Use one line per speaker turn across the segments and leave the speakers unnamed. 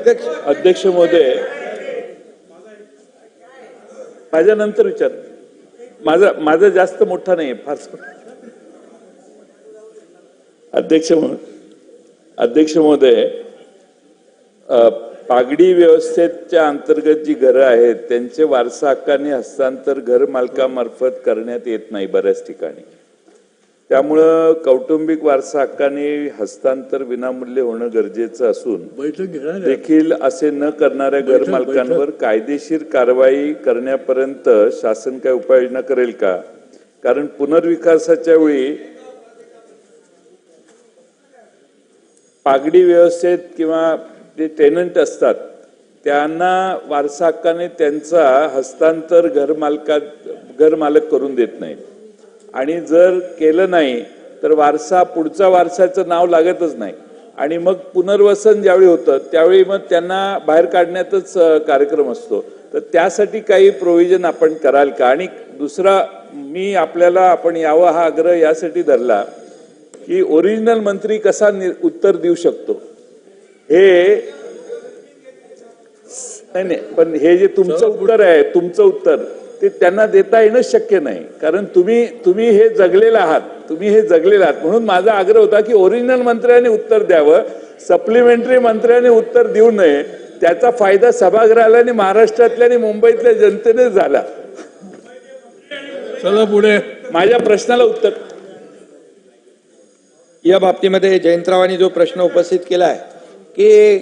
अध्यक्ष
अध्यक्ष महोदय माझ्यानंतर विचार. माझा माझा जास्त मोठा नाही फारस अध्यक्ष अध्यक्ष महोदय पागडी व्यवस्थेच्या अंतर्गत जी घरं आहेत त्यांचे वारसा हक्काने हस्तांतर घर मालकामार्फत करण्यात येत नाही बऱ्याच ठिकाणी. त्यामुळं कौटुंबिक वारसा हक्काने हस्तांतर विनामूल्य होणं गरजेचं असून
बैठक घेणार आहे.
देखील असे न करणाऱ्या घर
बैठक-
मालकांवर कायदेशीर कारवाई करण्यापर्यंत शासन काय उपाययोजना करेल का? कारण पुनर्विकासाच्या वेळी पागडी व्यवस्थेत किंवा जे टेनंट असतात त्यांना वारसा हक्काने त्यांचा हस्तांतर घर मालकात घर मालक करून देत नाहीत. आणि जर केलं नाही तर वारसा पुढचा वारसाचं नाव लागतच नाही. आणि मग पुनर्वसन ज्यावेळी होतं त्यावेळी मग त्यांना बाहेर काढण्यातच कार्यक्रम असतो. तर त्यासाठी काही प्रोव्हिजन आपण कराल का? आणि दुसरा मी आपल्याला आपण यावं हा आग्रह यासाठी धरला की ओरिजिनल मंत्री कसा उत्तर देऊ शकतो? हे नाही नाही पण हे जे तुमचं उत्तर आहे तुमचं उत्तर. ते त्यांना देता येणं शक्य नाही. कारण तुम्ही तुम्ही हे जगलेलं आहात. तुम्ही हे जगलेलं आहात. म्हणून माझा आग्रह होता की ओरिजिनल मंत्र्याने उत्तर द्यावं सप्लिमेंटरी मंत्र्याने उत्तर देऊ नये. त्याचा फायदा सभागृहाला आणि महाराष्ट्रातल्या आणि मुंबईतल्या जनतेने झाला.
चला पुढे.
माझ्या प्रश्नाला उत्तर.
या बाबतीमध्ये जयंतरावांनी जो प्रश्न उपस्थित केला आहे की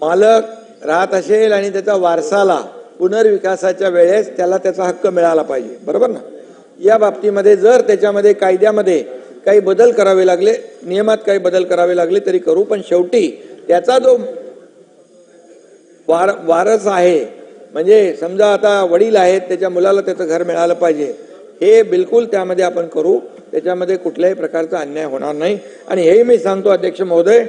मालक राहत असेल आणि त्याचा वारसाला पुनर्विकासाच्या वेळेस त्याला त्याचा हक्क मिळाला पाहिजे. बरोबर ना? या बाबतीमध्ये जर त्याच्यामध्ये कायद्यामध्ये काही बदल करावे लागले नियमात काही बदल करावे लागले तरी करू पण शेवटी त्याचा जो वार वारस आहे म्हणजे समजा आता वडील आहेत त्याच्या मुलाला त्याचं घर मिळालं पाहिजे हे बिलकुल त्यामध्ये आपण करू त्याच्यामध्ये कुठल्याही प्रकारचा अन्याय होणार नाही. आणि हेही मी सांगतो अध्यक्ष महोदय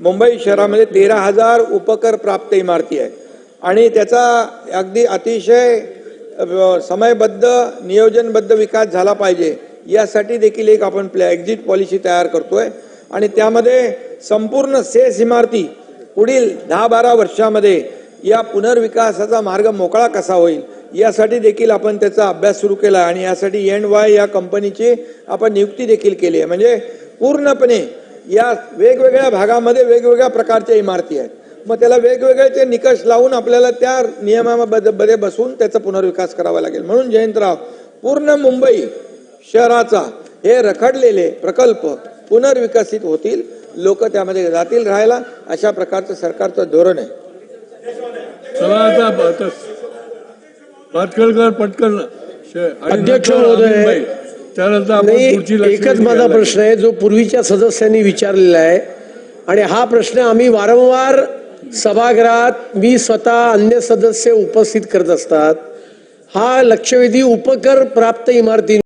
मुंबई शहरामध्ये तेरा हजार उपकर प्राप्त इमारती आहेत. आणि त्याचा अगदी अतिशय समयबद्ध नियोजनबद्ध विकास झाला पाहिजे. यासाठी देखील एक आपण प्लॅ एक्झिट पॉलिसी तयार करतोय. आणि त्यामध्ये संपूर्ण सेस इमारती पुढील दहा बारा वर्षामध्ये या पुनर्विकासाचा मार्ग मोकळा कसा होईल यासाठी देखील आपण त्याचा अभ्यास सुरू केला. आणि यासाठी एन वाय या कंपनीची आपण नियुक्ती देखील केली आहे. म्हणजे पूर्णपणे या वेगवेगळ्या भागामध्ये वेगवेगळ्या प्रकारच्या इमारती आहेत. मग त्याला वेगवेगळे ते निकष लावून आपल्याला त्या नियमामध्ये बसून त्याचा पुनर्विकास करावा लागेल. म्हणून जयंतराव पूर्ण मुंबई शहराचा हे रखडलेले प्रकल्प पुनर्विकसित होतील. लोक त्यामध्ये जातील राहायला. अशा प्रकारचं सरकारचं धोरण आहे.
पटकन
अध्यक्ष महोदय, एकच माझा प्रश्न आहे जो पूर्वीच्या सदस्यांनी विचारलेला आहे. आणि हा प्रश्न आम्ही वारंवार सभागृहात मी स्वतः अन्य सदस्य उपस्थित करत असतात. हा लक्षवेधी उपकर प्राप्त इमारती